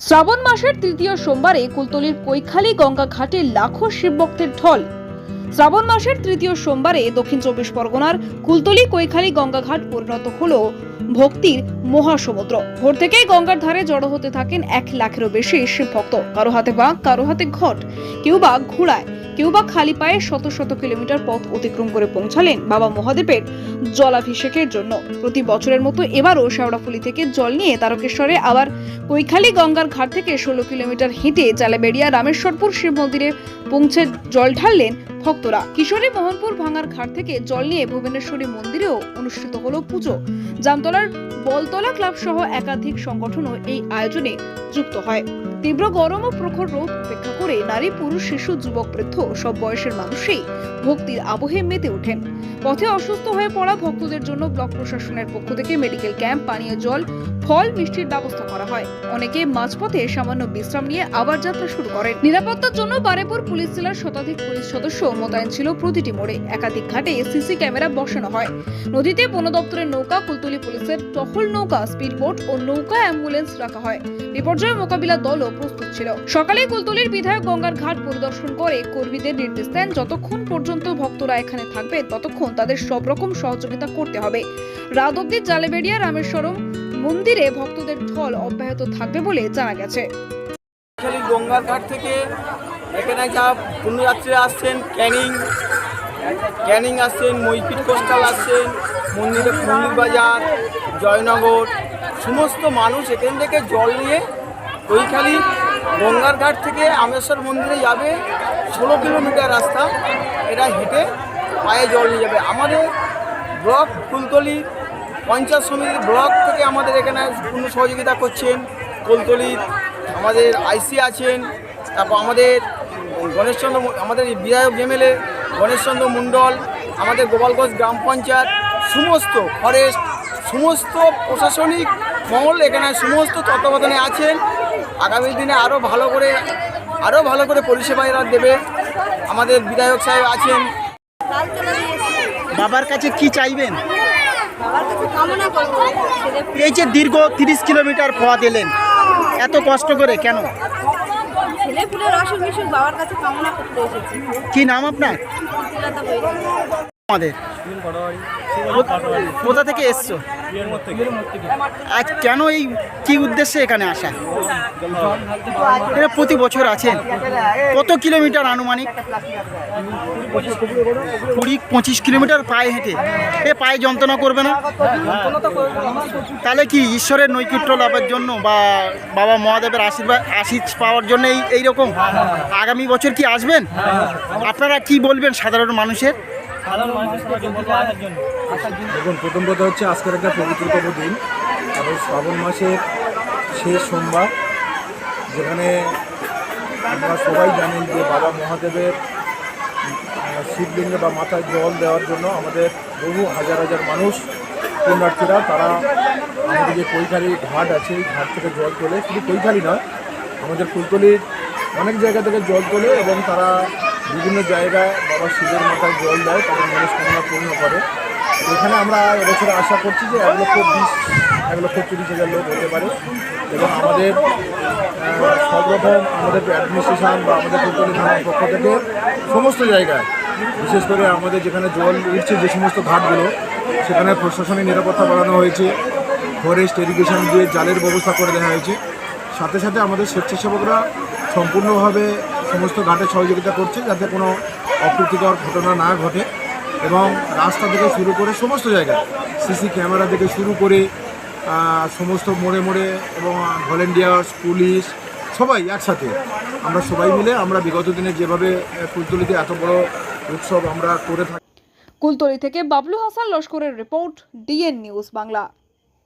শ্রাবণ মাসের তৃতীয় সোমবারে কুলতলির কৈখালি গঙ্গা ঘাটে লাখো শিবভক্তের ঢল। শ্রাবণ মাসের তৃতীয় সোমবারে দক্ষিণ চব্বিশ পরগনার কুলতলি কৈখালী গঙ্গাঘাট পরিণত হল ভক্তির মহাসমুদ্র। ভোর থেকেই গঙ্গার ধারে জড়ো হতে থাকেন এক লাখেরও বেশি শিবভক্ত। কারও হাতে বাঘ, কারও হাতে ঘট, কেউ বা ঘোড়ায়। কেউ বা খালি পায়ে শত শত কিলোমিটার পথ অতিক্রম করে পৌঁছালেন বাবা মহাদেবের জলাভিষেকের জন্য। প্রতি বছরের মতো এবারও শেওড়াফুলি থেকে জল নিয়ে তারকেশ্বরে আবার কৈখালী গঙ্গার ঘাট থেকে ষোলো কিলোমিটার হেঁটে জালাবেড়িয়া রামেশ্বরপুর শিব মন্দিরে পৌঁছে জল ঢাললেন ভক্তরা। কিশোরী মোহনপুর ভাঙার ঘাট থেকে জল নিয়ে ভুবনেশ্বরী মন্দিরেও অনুষ্ঠিত হলো পুজো। জামতলার বলতলা ক্লাব সহ একাধিক সংগঠনও এই আয়োজনে যুক্ত হয়। তীব্র গরম ও প্রখর রোদ উপেক্ষা করে নারী, পুরুষ, শিশু, যুবক, বৃদ্ধ সব বয়সের মানুষই ভক্তির আবহে মেতে ওঠেন। পথে অসুস্থ হয়ে পড়া ভক্তদের জন্য ব্লক প্রশাসনের পক্ষ থেকে মেডিকেল ক্যাম্প, পানীয় জল, ফল, মিষ্টির ব্যবস্থা করা হয়। অনেকে মাঝপথে সামান্য বিশ্রাম নিয়ে আবার যাত্রা শুরু করেন। নিরাপত্তার জন্য বারেপুর পুলিশ জেলার শতাধিক পুলিশ সদস্য মোতায়েন ছিল প্রতিটি মোড়ে। একাধিক ঘাটে সিসি ক্যামেরা বসানো হয়। নদীতে বন দপ্তরের নৌকা, কুলতলি পুলিশের টহল নৌকা স্পিডবোট ও নৌকা অ্যাম্বুলেন্স রাখা হয়। বিপর্যয় মোকাবিলা দলও প্রস্তুত ছিল। সকালে কুলতলির বিধায়ক গঙ্গার ঘাট পরিদর্শন করে কর্মীদের নির্দেশ দেন, যতক্ষণ পর্যন্ত ভক্তরা এখানে থাকবে, ততক্ষণ তাদের সব রকম সহযোগিতা করতে হবে। রাত অব্দি জালেবেড়িয়া, রামেশ্বরম মন্দিরে ভক্তদের ঢল অব্যাহত থাকবে বলে জানা গেছে। গঙ্গার ঘাট থেকে এখানে যা পুণ্যযাত্রীরা আসছেন, ক্যানিং। ক্যানিং আসছেন মইপিট কোস্টাল আসছেন, মন্দিরে মন্দির বাজার, জয়নগর। সমস্ত মানুষ এখান থেকে জল নিয়ে ওইখালি গঙ্গার ঘাট থেকে আমেশ্বর মন্দিরে যাবে, ষোলো কিলোমিটার রাস্তা এরা হেঁটে পায়ে জল নিয়ে যাবে। আমাদের ব্লক ফুলতলি, পঞ্চায়েত সমিতির ব্লক থেকে আমাদের এখানে পূর্ণ সহযোগিতা করছেন কুলতলির আমাদের আইসি আছেন, তারপর আমাদের গণেশচন্দ্র আমাদের বিধায়ক এমএলএ গণেশচন্দ্র মণ্ডল আমাদের গোপালগঞ্জ গ্রাম পঞ্চায়েত, সমস্ত ফরেস্ট, সমস্ত প্রশাসনিক মহল এখানে সমস্ত তত্ত্বাবধানে আছেন। আগামী দিনে আরও ভালো করে আরও ভালো করে পরিষেবা এরা দেবে। আমাদের বিধায়ক সাহেব আছেন। বাবার কাছে কি চাইবেন? বাবার কাছে কামনা করব। ছেলে এই যে দীর্ঘ তিরিশ কিলোমিটার পথ এলেন এত কষ্ট করে কেন? ছেলে পুলের অসুখ বিসুখ বাবার কাছে কামনা করতে এসেছি। কি নাম আপনার? আমাদের? কোথা থেকে এসছো? আজ কেন এই কি উদ্দেশ্যে এখানে আসা? এটা প্রতি বছর আছেন। কত কিলোমিটার আনুমানিক? কুড়ি, পঁচিশ কিলোমিটার পায়ে হেঁটে। এ পায়ে যন্ত্রণা করবে না? তাহলে কি ঈশ্বরের নৈকুট্য লাভের জন্য বা বাবা মহাদেবের আশীর্বাদ, আশীষ পাওয়ার জন্য এই এইরকম? আগামী বছর কি আসবেন? আপনারা কি বলবেন সাধারণ মানুষের? দেখুন, প্রথম কথা হচ্ছে আজকের একটা পবিত্রতম দিন এবং শ্রাবণ মাসের শেষ সোমবার, যেখানে আমরা সবাই জানেন যে বাবা মহাদেবের শিবলিঙ্গে বা মাথায় জল দেওয়ার জন্য আমাদের বহু হাজার হাজার মানুষ, পুণ্যার্থীরা, তারা আমাদের যে কৈখালি ঘাট আছে, এই ঘাট থেকে জল তোলে। শুধু কৈখালি নয়, আমাদের ফুলতলির অনেক জায়গা থেকে জল তোলে এবং তারা বিভিন্ন জায়গায় বাবা শিবের মাথায় জল দেয়, তাদের মনস্কামনা পূর্ণ করে। এখানে আমরা এবছরে আশা করছি যে এক লক্ষ বিশ, এক লক্ষ তিরিশ হাজার লোক হতে পারে। এবং আমাদের রকম আমাদের অ্যাডমিনিস্ট্রেশন বা আমাদের ফুলতলি থানার পক্ষ থেকে সমস্ত জায়গায়, বিশেষ করে আমাদের যেখানে জল উঠছে, যে সমস্ত ঘাটগুলো, সেখানে প্রশাসনিক নিরাপত্তা বাড়ানো হয়েছে। ফরেস্ট ইরিগেশন দিয়ে জালের ব্যবস্থা করে দেওয়া হয়েছে। সাথে সাথে আমাদের স্বেচ্ছাসেবকরা সম্পূর্ণভাবে সমস্ত ঘাটে সহযোগিতা করছে যাতে কোনো অপ্রীতিকর ঘটনা না ঘটে এবং রাস্তা থেকে শুরু করে সমস্ত জায়গায় সিসি ক্যামেরা থেকে শুরু করে সমস্ত মোড়ে মোড়ে এবং ভলেন্টিয়ার্স পুলিশ সবাই একসাথে। আমরা সবাই মিলে আমরা বিগত দিনে যেভাবে আহ, ফুলতলিতে এত বড় উৎসব আমরা করে থাকি। কুলতলি থেকে বাবলু হাসান লস্করের রিপোর্ট ডিএন নিউজ বাংলা।